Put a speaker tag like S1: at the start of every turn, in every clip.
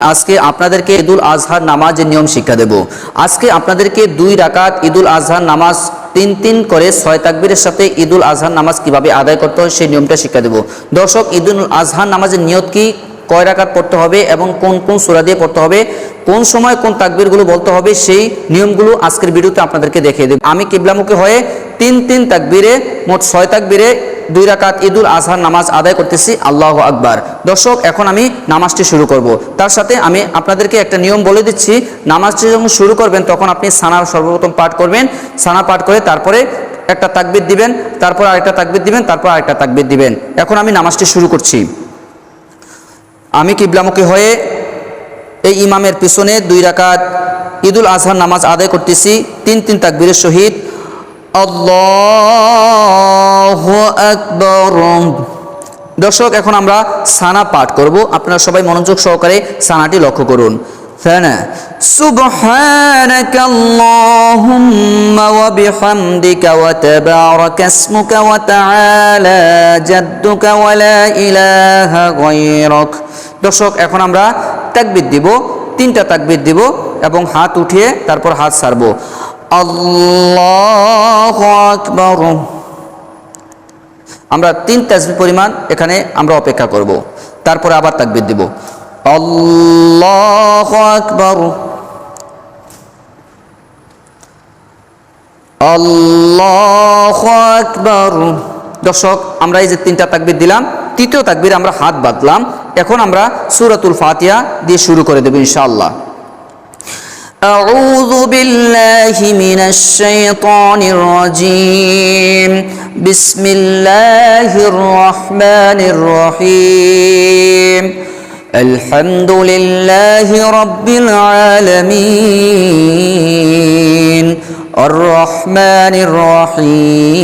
S1: আজকে আপনাদেরকে ঈদুল আজহার নামাজের নিয়ম শিক্ষা দেব। আজকে আপনাদেরকে দুই রাকাত ঈদুল আজহার নামাজ, তিন তিন করে ছয় তাকবীরের সাথে ঈদুল আজহার নামাজ কীভাবে আদায় করতে হয় সেই নিয়মটা শিক্ষা দেব। দর্শক, ঈদুল আজহার নামাজের নিয়ত কি? কয় রাকাত পড়তে হবে এবং কোন কোন সুরা দিয়ে পড়তে হবে? কোন সময় কোন তাকবীরগুলো বলতে হবে সেই নিয়মগুলো আজকের ভিডিওতে আপনাদেরকে দেখিয়ে দেব। আমি কিবলামুখী হয়ে তিন তিন তাকবীরে, মোট ছয় তাকবিরে দুই রাকাত ঈদুল আজহার নামাজ আদায় করতেছি। আল্লাহ আকবার। দর্শক, এখন আমি নামাজটি শুরু করব। তার সাথে আমি আপনাদেরকে একটা নিয়ম বলে দিচ্ছি। নামাজটি যখন শুরু করবেন, তখন আপনি সানার সর্বপ্রথম পাঠ করবেন। সানা পাঠ করে তারপরে একটা তাকবির দিবেন, তারপর আরেকটা তাকবির দিবেন, তারপর আরেকটা তাকবির দিবেন। এখন আমি নামাজটি শুরু করছি। আমি কিবলামুখী হয়ে এই ইমামের পিছনে দুই রাকাত ঈদুল আজহার নামাজ আদায় করতেছি, তিন তিন তাকবীরের সহিত দর্শক, এখন আমরা সানা পাঠ করব। আপনারা সবাই মনোযোগ সহকারে সানাটি লক্ষ্য করুন। সানা, সুবহানাকা আল্লাহুম্মা ওয়া বিহামদিকা ওয়া তাবারাকা ইসমুকা দর্শক, এখন আমরা তাকবির দিব, তিনটা তাকবির দিব এবং হাত উঠিয়ে তারপর হাত ছাড়বো আল্লাহ আকবর। আমরা তিন তাসবি পরিমাণ এখানে আমরা অপেক্ষা করব। তারপরে আবার তাকবির দিব। আল্লাহ আকবর। আল্লাহ আকবর। দর্শক, আমরা এই যে তিনটা তাকবির দিলাম তৃতীয় তাকবির আমরা হাত বাঁধলাম এখন আমরা সুরাতুল ফাতিহা দিয়ে শুরু করে দেবো ইনশাআল্লাহ أعوذ بالله من الشيطان الرجيم بسم الله الرحمن الرحيم الحمد لله رب العالمين الرحمن الرحيم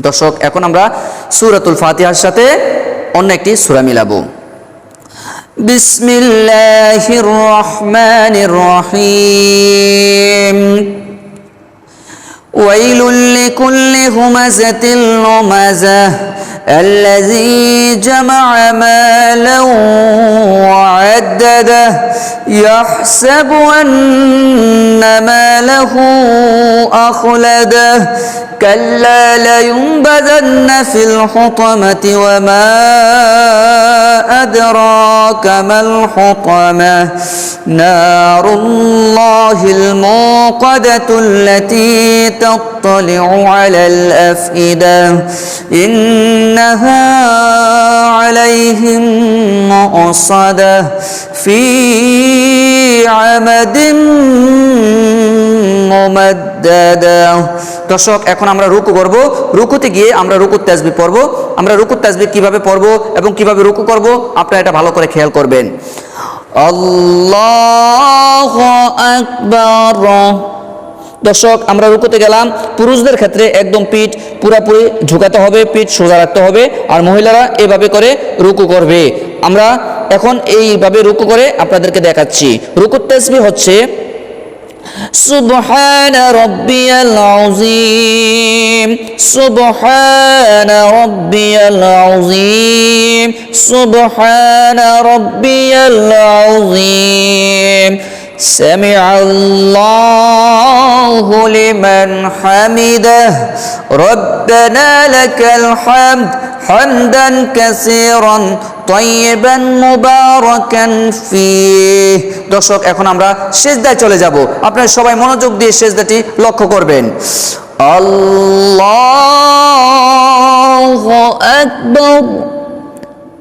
S1: দর্শক এখন আমরা সূরাতুল ফাতিহার সাথে অন্য একটি সূরা মিলাবো বিসমিল্লাহির রহমানির রহিম ويل لكل همزة لمزة الذي جمع مالا وعدده يحسب أن ماله أخلده كلا لينبذن في الحطمة وما أدراك ما الحطمة نار الله الموقدة التي تطلع على الأفئدة إنها عليهم مؤصدة في عمد মুমাদ্দাদা দর্শক এখন আমরা রুকু করব রুকুতে গিয়ে আমরা রুকুর তাসবিহ পড়ব আমরা রুকুর তাসবিহ কিভাবে পড়ব এবং কিভাবে রুকু করব আপনারা এটা ভালো করে খেয়াল করবেন আল্লাহু আকবার দর্শক আমরা রুকুতে গেলাম পুরুষদের ক্ষেত্রে একদম পিঠ পুরাপুরি ঝুঁকাতে হবে পিঠ সোজা রাখতে হবে আর মহিলারা এভাবে করে রুকু করবে আমরা এখন এইভাবে রুকু করে আপনাদেরকে দেখাচ্ছি রুকুর তাসবিহ হচ্ছে سبحان ربي العظيم سبحان ربي العظيم سبحان ربي العظيم سمع الله لمن حمده ربنا لك الحمد حمدا كثيرا طيبا مباركا فيه দর্শক এখন আমরা সেজদায় চলে যাব আপনারা সবাই মনোযোগ দিয়ে সেজদাটি লক্ষ্য করবেন আল্লাহু আকবার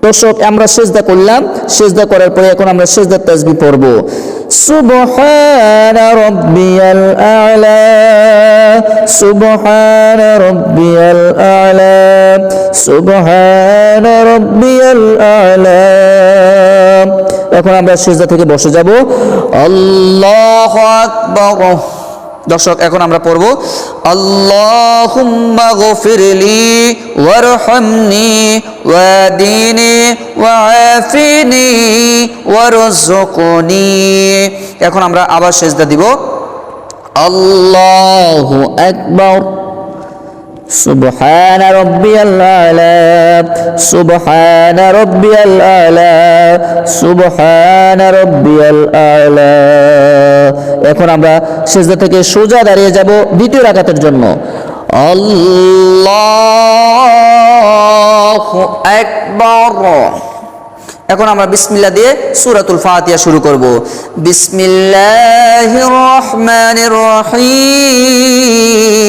S1: দর্শক, আমরা সেজদা করলাম। সেজদা করার পরে এখন আমরা সেজদার তাজবি পড়ব। সুবহান রব্বিয়াল আলা, সুবহান রব্বিয়াল আলা, সুবহান রব্বিয়াল আলা। এখন আমরা সেজদা থেকে বসে যাব। আল্লাহু আকবার। দর্শক, এখন আমরা পড়ব, আল্লাহুম্মা গফিরলি ওয়ারহামনি ওয়াদিনি ওয়াআফিনি ওয়ারযুকনি এখন আমরা আবার সিজদা দিব, আল্লাহু আকবার। سبحان ربي الأعلى سبحان ربي الأعلى سبحان ربي الأعلى এখন আমরা সেজদা থেকে সোজা দাঁড়িয়ে যাব দ্বিতীয় রাকাতের জন্য আল্লাহু আকবার এখন আমরা বিসমিল্লাহ দিয়ে সূরাতুল ফাতিহা শুরু করব বিসমিল্লাহির রহমানির রহিম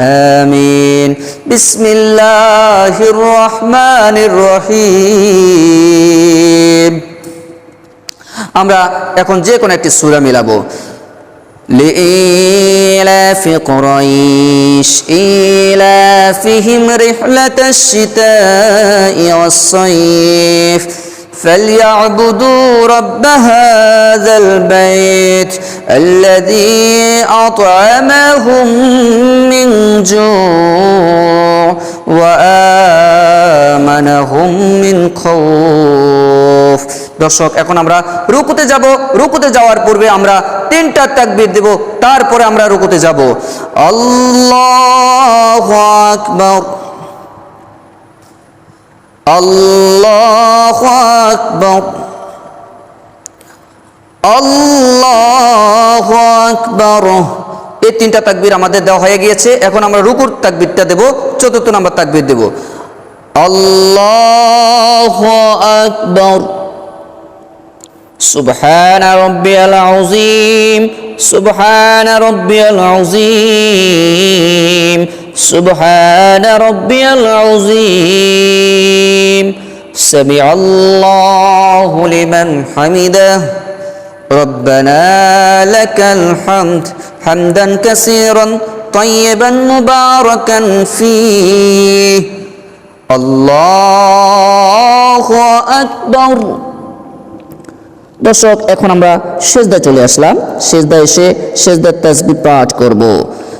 S1: آمين بسم الله الرحمن الرحيم আমরা এখন যে কোনো একটি সূরা মিলাবো لإيلاف قريش إيلافهم رحلة الشتاء والصيف فليعبدوا رب هذا البيت الذي أطعمهم من جوع وآمنهم من خوف দর্শক এখন আমরা রুকুতে যাব রুকুতে যাওয়ার পূর্বে আমরা তিনটা তাকবীর দেব তারপরে আমরা রুকুতে যাব আল্লাহু আকবার আল্লাহু আকবার আল্লাহু আকবার এই তিনটা তাকবীর আমাদের দেওয়া হয়ে গিয়েছে এখন আমরা রুকুর তাকবীরটা দেব চতুর্থ নাম্বার তাকবীর দেব আল্লাহু আকবার سبحان ربي العظيم سبحان ربي العظيم سبحان ربي العظيم سمع الله لمن حمده ربنا لك الحمد حمدا كثيرا طيبا مباركا فيه الله أكبر দর্শক এখন আমরা সেজদা চলে আসলাম সেজদা এসে সেজদার তাসবিহ পাঠ করব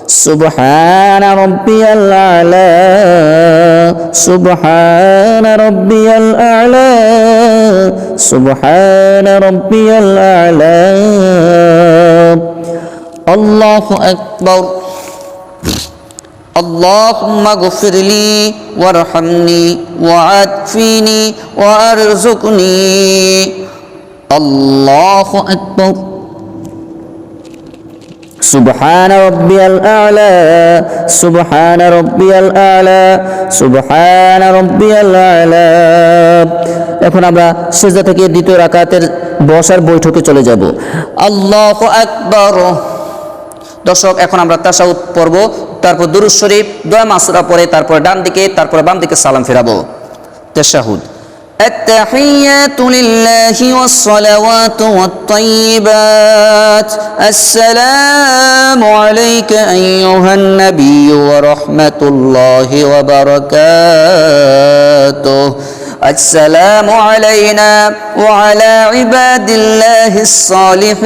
S1: سبحان ربي الأعلى سبحان ربي الأعلى سبحان ربي الأعلى. الله أكبر. اللهم اغفر لي وارحمني وعافني وارزقني. الله أكبر. سبحان ربي الأعلى سبحان ربي الأعلى سبحان ربي الأعلى এখন আমরা সেজদা থেকে দ্বিতীয় রাকাতের বসার বৈঠকে চলে যাব আল্লাহ আকবর দর্শক এখন আমরা তাসাউদ পড়ব তারপর দুরুজ শরীফ দয়া মাসুরা পরে তারপর ডান দিকে তারপর বাম দিকে সালাম ফেরাবো তাশাহুদ التحيات لله والصلوات والطيبات. السلام عليك أيها النبي ورحمة الله وبركاته. السلام علينا وعلى عباد الله الصالحين.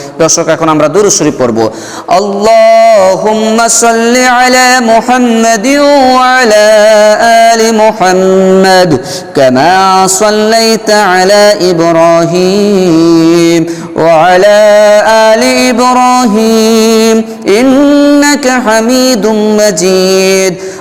S1: দর্শক, এখন আমরা দুরূদ শরীফ পড়ব। আল্লাহুম্মা সাল্লি আলা মুহাম্মাদিন ওয়া আলা আলি মুহাম্মাদ কামা সাল্লাইতা আলা ইব্রাহিম ওয়া আলা আলি ইব্রাহিম ইন্নাকা হামিদুম মাজিদ।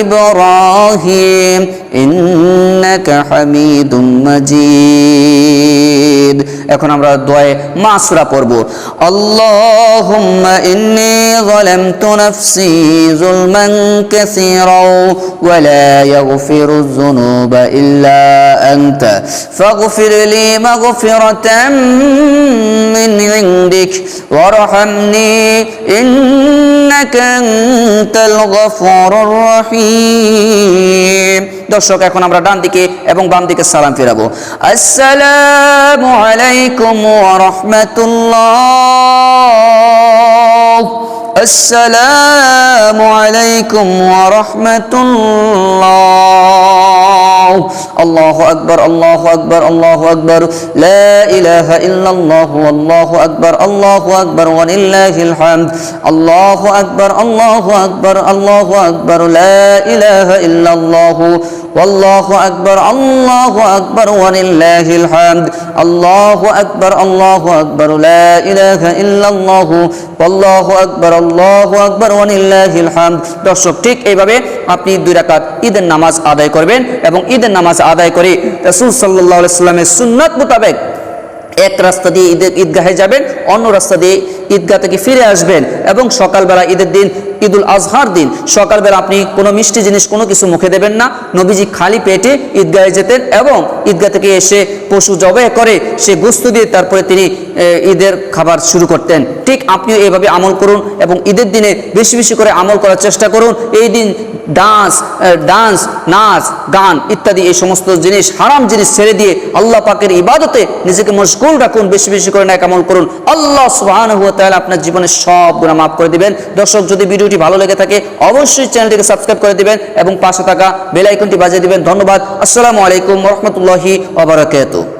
S1: إبراهيم إنك حميد مجيد এখন আমরা দোয়ায়ে মাসুরা পড়ব আল্লাহুম্মা ইন্নী যালামতু নাফসি যুলমান কাসীরা ওয়া লা ইয়াগফিরু যুনুবা ইল্লা আনতা ফাগফির লি মাগফিরাতাম মিন ইনদিক ওয়ারহামনি দর্শক, এখন আমরা ডান দিকে এবং বাম দিকে সালাম ফেরাবো। আসসালামু আলাইকুম ওয়া রাহমাতুল্লাহ। আসসালামু আল্লাহু আকবার আল্লাহু আকবার আল্লাহু আকবার লা ইলাহা ইল্লাল্লাহ আল্লাহু আকবার আল্লাহু আকবার ওয়া লিল্লাহিল হামদ আল্লাহু আকবার আল্লাহু আকবার আল্লাহু আকবার লা ইলাহা ইল্লাল্লাহ والله أكبر الله أكبر ولله الحمد الله أكبر الله أكبر لا إله إلا الله والله أكبر الله أكبر ولله الحمد দর্শক ঠিক এইভাবে আপনি দুই রাকাত ঈদের নামাজ আদায় করবেন এবং ঈদের নামাজ আদায় করে, রসুল সাল্লাহ সাল্লামের সুন্নত মোতাবেক এক রাস্তা দিয়ে ঈদের ঈদগাহে যাবেন, অন্য রাস্তা দিয়ে ঈদগাহ থেকে ফিরে আসবেন এবং সকালবেলা ঈদের দিন, ঈদুল আজহার দিন, সকালবেলা আপনি কোনো মিষ্টি জিনিস, কোনো কিছু মুখে দেবেন না। নবীজি খালি পেটে ঈদগাহে যেতেন এবং ঈদগাহ থেকে এসে পশু জবাই করে, সে গুস্তু দিয়ে তারপরে তিনি ঈদের খাবার শুরু করতেন। ঠিক আপনিও এভাবে আমল করুন এবং ঈদের দিনে বেশি বেশি করে আমল করার চেষ্টা করুন। এই দিন ডান্স ডান্স, নাচ, গান ইত্যাদি এই সমস্ত জিনিস, হারাম জিনিস ছেড়ে দিয়ে আল্লাহ পাকের ইবাদতে নিজেকে মশগুল রাখুন, বেশি বেশি করে ন্যাক আমল করুন। আল্লাহ সুবহানাহু তাআলা আপনার জীবনের সব গুণা মাফ করে দিবেন। দর্শক, যদি ভিডিওটি ভালো লেগে থাকে, অবশ্যই চ্যানেলটিকে সাবস্ক্রাইব করে দিবেন এবং পাশে থাকা বেল আইকনটি বাজিয়ে দিবেন। ধন্যবাদ। আসসালামু আলাইকুম রহমতুল্লাহি বারাকাতুহু।